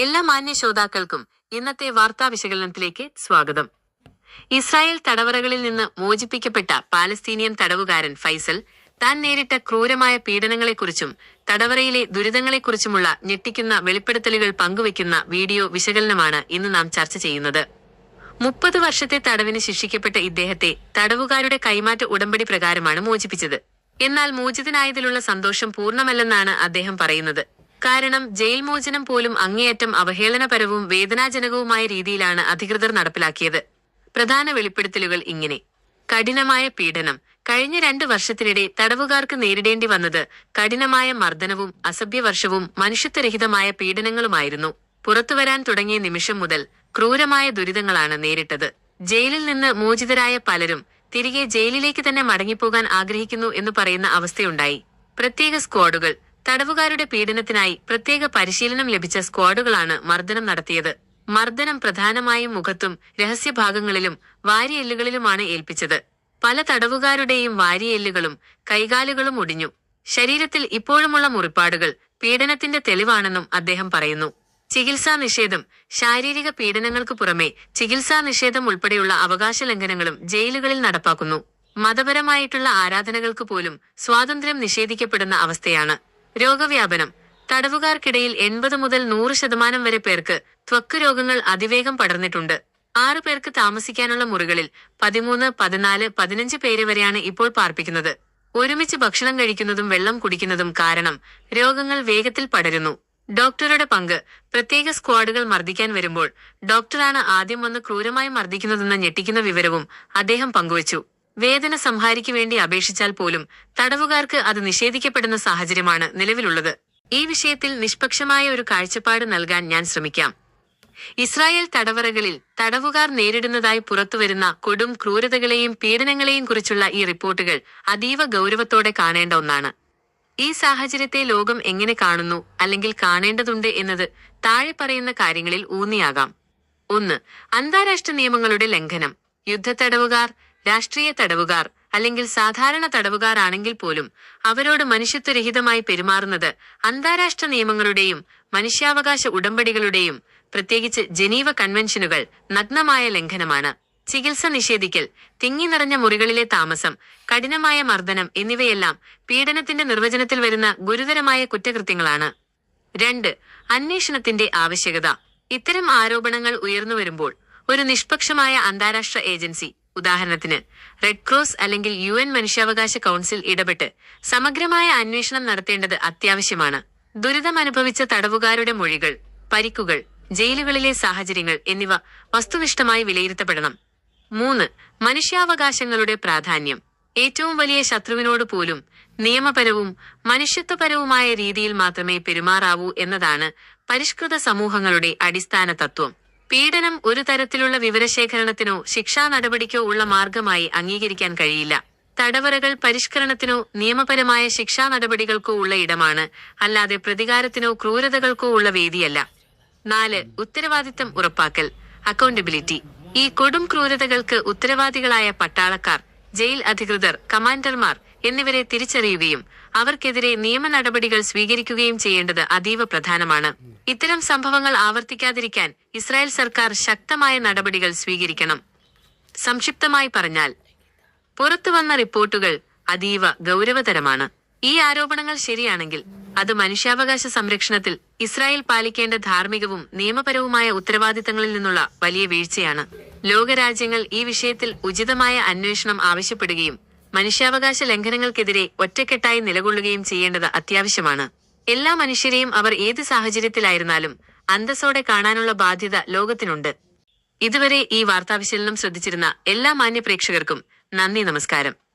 എല്ലാ മാന്യ ശ്രോതാക്കൾക്കും ഇന്നത്തെ വാർത്താ വിശകലനത്തിലേക്ക് സ്വാഗതം. ഇസ്രായേൽ തടവറകളിൽ നിന്ന് മോചിപ്പിക്കപ്പെട്ട പാലസ്തീനിയൻ തടവുകാരൻ ഫൈസൽ താൻ നേരിട്ട ക്രൂരമായ പീഡനങ്ങളെക്കുറിച്ചും തടവറയിലെ ദുരിതങ്ങളെക്കുറിച്ചുമുള്ള ഞെട്ടിക്കുന്ന വെളിപ്പെടുത്തലുകൾ പങ്കുവയ്ക്കുന്ന വീഡിയോ വിശകലനമാണ് ഇന്ന് നാം ചർച്ച ചെയ്യുന്നത്. മുപ്പത് വർഷത്തെ തടവിന് ശിക്ഷിക്കപ്പെട്ട ഇദ്ദേഹത്തെ തടവുകാരുടെ കൈമാറ്റ ഉടമ്പടി പ്രകാരമാണ് മോചിപ്പിച്ചത്. എന്നാൽ മോചിതനായതിലുള്ള സന്തോഷം പൂർണമല്ലെന്നാണ് അദ്ദേഹം പറയുന്നത്. കാരണം ജയിൽ മോചനം പോലും അങ്ങേയറ്റം അവഹേളനപരവും വേദനാജനകവുമായ രീതിയിലാണ് അധികൃതർ നടപ്പിലാക്കിയത്. പ്രധാന വെളിപ്പെടുത്തലുകൾ ഇങ്ങനെ. കഠിനമായ പീഡനം. കഴിഞ്ഞ രണ്ടു വർഷത്തിനിടെ തടവുകാർക്ക് നേരിടേണ്ടി വന്നത് കഠിനമായ മർദ്ദനവും അസഭ്യവർഷവും മനുഷ്യത്വരഹിതമായ പീഡനങ്ങളുമായിരുന്നു. പുറത്തുവരാൻ തുടങ്ങിയ നിമിഷം മുതൽ ക്രൂരമായ ദുരിതങ്ങളാണ് നേരിട്ടത്. ജയിലിൽ നിന്ന് മോചിതരായ പലരും തിരികെ ജയിലിലേക്ക് തന്നെ മടങ്ങിപ്പോകാൻ ആഗ്രഹിക്കുന്നു എന്ന് പറയുന്ന അവസ്ഥയുണ്ടായി. പ്രത്യേക സ്ക്വാഡുകൾ തടവുകാരുടെ പീഡനത്തിനായി പ്രത്യേക പരിശീലനം ലഭിച്ച സ്ക്വാഡുകളാണ് മർദ്ദനം നടത്തിയത്. മർദ്ദനം പ്രധാനമായും മുഖത്തും രഹസ്യഭാഗങ്ങളിലും വാരിയെല്ലുകളിലുമാണ് ഏൽപ്പിച്ചത്. പല തടവുകാരുടെയും വാരിയെല്ലുകളും കൈകാലുകളും ഒടിഞ്ഞു. ശരീരത്തിൽ ഇപ്പോഴുമുള്ള മുറിപ്പാടുകൾ പീഡനത്തിന്റെ തെളിവാണെന്നും അദ്ദേഹം പറയുന്നു. ചികിത്സാ നിഷേധം ശാരീരിക പീഡനങ്ങൾക്ക് പുറമെ ചികിത്സാ നിഷേധം ഉൾപ്പെടെയുള്ള അവകാശ ലംഘനങ്ങളും ജയിലുകളിൽ നടപ്പാക്കുന്നു. മതപരമായിട്ടുള്ള ആരാധനകൾക്ക് പോലും സ്വാതന്ത്ര്യം നിഷേധിക്കപ്പെടുന്ന അവസ്ഥയാണ്. രോഗവ്യാപനം. തടവുകാർക്കിടയിൽ എൺപത് മുതൽ നൂറ് ശതമാനം വരെ പേർക്ക് ത്വക്ക് രോഗങ്ങൾ അതിവേഗം പടർന്നിട്ടുണ്ട്. ആറു പേർക്ക് താമസിക്കാനുള്ള മുറികളിൽ പതിമൂന്ന് പതിനാല് പതിനഞ്ച് പേര് വരെയാണ് ഇപ്പോൾ പാർപ്പിക്കുന്നത്. ഒരുമിച്ച് ഭക്ഷണം കഴിക്കുന്നതും വെള്ളം കുടിക്കുന്നതും കാരണം രോഗങ്ങൾ വേഗത്തിൽ പടരുന്നു. ഡോക്ടറുടെ പങ്ക് പ്രത്യേക സ്ക്വാഡുകൾ മർദ്ദിക്കാൻ വരുമ്പോൾ ഡോക്ടറാണ് ആദ്യം വന്ന് ക്രൂരമായി മർദ്ദിക്കുന്നതെന്ന ഞെട്ടിക്കുന്ന വിവരവും അദ്ദേഹം പങ്കുവച്ചു. വേദന സംഹാരിക്കു വേണ്ടി അപേക്ഷിച്ചാൽ പോലും തടവുകാർക്ക് അത് നിഷേധിക്കപ്പെടുന്ന സാഹചര്യമാണ് നിലവിലുള്ളത്. ഈ വിഷയത്തിൽ നിഷ്പക്ഷമായ ഒരു കാഴ്ചപ്പാട് നൽകാൻ ഞാൻ ശ്രമിക്കാം. ഇസ്രായേൽ തടവറകളിൽ തടവുകാർ നേരിടുന്നതായി പുറത്തുവരുന്ന കൊടും ക്രൂരതകളെയും പീഡനങ്ങളെയും കുറിച്ചുള്ള ഈ റിപ്പോർട്ടുകൾ അതീവ ഗൗരവത്തോടെ കാണേണ്ട ഒന്നാണ്. ഈ സാഹചര്യത്തെ ലോകം എങ്ങനെ കാണുന്നു അല്ലെങ്കിൽ കാണേണ്ടതുണ്ട് എന്നത് താഴെ പറയുന്ന കാര്യങ്ങളിൽ ഊന്നിയാകാം. ഒന്ന് അന്താരാഷ്ട്ര നിയമങ്ങളുടെ ലംഘനം. യുദ്ധത്തടവുകാർ രാഷ്ട്രീയ തടവുകാർ അല്ലെങ്കിൽ സാധാരണ തടവുകാരാണെങ്കിൽ പോലും അവരോട് മനുഷ്യത്വരഹിതമായി പെരുമാറുന്നത് അന്താരാഷ്ട്ര നിയമങ്ങളുടെയും മനുഷ്യാവകാശ ഉടമ്പടികളുടെയും പ്രത്യേകിച്ച് ജനീവ കൺവെൻഷനുകൾ നഗ്നമായ ലംഘനമാണ്. ചികിത്സ നിഷേധിക്കൽ തിങ്ങി നിറഞ്ഞ മുറികളിലെ താമസം കഠിനമായ മർദ്ദനം എന്നിവയെല്ലാം പീഡനത്തിന്റെ നിർവചനത്തിൽ വരുന്ന ഗുരുതരമായ കുറ്റകൃത്യങ്ങളാണ്. രണ്ട് അന്വേഷണത്തിന്റെ ആവശ്യകത. ഇത്തരം ആരോപണങ്ങൾ ഉയർന്നു വരുമ്പോൾ ഒരു നിഷ്പക്ഷമായ അന്താരാഷ്ട്ര ഏജൻസി ഉദാഹരണത്തിന് റെഡ് ക്രോസ് അല്ലെങ്കിൽ യു എൻ മനുഷ്യാവകാശ കൗൺസിൽ ഇടപെട്ട് സമഗ്രമായ അന്വേഷണം നടത്തേണ്ടത് അത്യാവശ്യമാണ്. ദുരിതം അനുഭവിച്ച തടവുകാരുടെ മൊഴികൾ പരിക്കുകൾ ജയിലുകളിലെ സാഹചര്യങ്ങൾ എന്നിവ വസ്തുനിഷ്ഠമായി വിലയിരുത്തപ്പെടണം. മൂന്ന് മനുഷ്യാവകാശങ്ങളുടെ പ്രാധാന്യം. ഏറ്റവും വലിയ ശത്രുവിനോട് പോലും നിയമപരവും മനുഷ്യത്വപരവുമായ രീതിയിൽ മാത്രമേ പെരുമാറാവൂ എന്നതാണ് പരിഷ്കൃത സമൂഹങ്ങളുടെ അടിസ്ഥാന തത്വം. പീഡനം ഒരു തരത്തിലുള്ള വിവരശേഖരണത്തിനോ ശിക്ഷാ നടപടിക്കോ ഉള്ള മാർഗമായി അംഗീകരിക്കാൻ കഴിയില്ല. തടവറകൾ പരിഷ്കരണത്തിനോ നിയമപരമായ ശിക്ഷാ നടപടികൾക്കോ ഉള്ള ഇടമാണ്. അല്ലാതെ പ്രതികാരത്തിനോ ക്രൂരതകൾക്കോ ഉള്ള വേദിയല്ല. നാല് ഉത്തരവാദിത്തം ഉറപ്പാക്കൽ. അക്കൗണ്ടബിലിറ്റി. ഈ കൊടും ക്രൂരതകൾക്ക് ഉത്തരവാദികളായ പട്ടാളക്കാർ. ജയിൽ അധികൃതർ കമാൻഡർമാർ എന്നിവരെ തിരിച്ചറിയുകയും അവർക്കെതിരെ നിയമ നടപടികൾ സ്വീകരിക്കുകയും ചെയ്യേണ്ടത് അതീവ പ്രധാനമാണ്. ഇത്തരം സംഭവങ്ങൾ ആവർത്തിക്കാതിരിക്കാൻ ഇസ്രായേൽ സർക്കാർ ശക്തമായ നടപടികൾ സ്വീകരിക്കണം. സംക്ഷിപ്തമായി പറഞ്ഞാൽ പുറത്തുവന്ന റിപ്പോർട്ടുകൾ അതീവ ഗൗരവതരമാണ്. ഈ ആരോപണങ്ങൾ ശരിയാണെങ്കിൽ അത് മനുഷ്യാവകാശ സംരക്ഷണത്തിൽ ഇസ്രായേൽ പാലിക്കേണ്ട ധാർമ്മികവും നിയമപരവുമായ ഉത്തരവാദിത്തങ്ങളിൽ നിന്നുള്ള വലിയ വീഴ്ചയാണ്. ലോകരാജ്യങ്ങൾ ഈ വിഷയത്തിൽ ഉചിതമായ അന്വേഷണം ആവശ്യപ്പെടുകയും മനുഷ്യാവകാശ ലംഘനങ്ങൾക്കെതിരെ ഒറ്റക്കെട്ടായി നിലകൊള്ളുകയും ചെയ്യേണ്ടത് അത്യാവശ്യമാണ്. എല്ലാ മനുഷ്യരെയും അവർ ഏത് സാഹചര്യത്തിലായിരുന്നാലും അന്തസ്സോടെ കാണാനുള്ള ബാധ്യത ലോകത്തിനുണ്ട്. ഇതുവരെ ഈ വാർത്താവിശകലനം ശ്രദ്ധിച്ചിരുന്ന എല്ലാ മാന്യ പ്രേക്ഷകർക്കും നന്ദി നമസ്കാരം.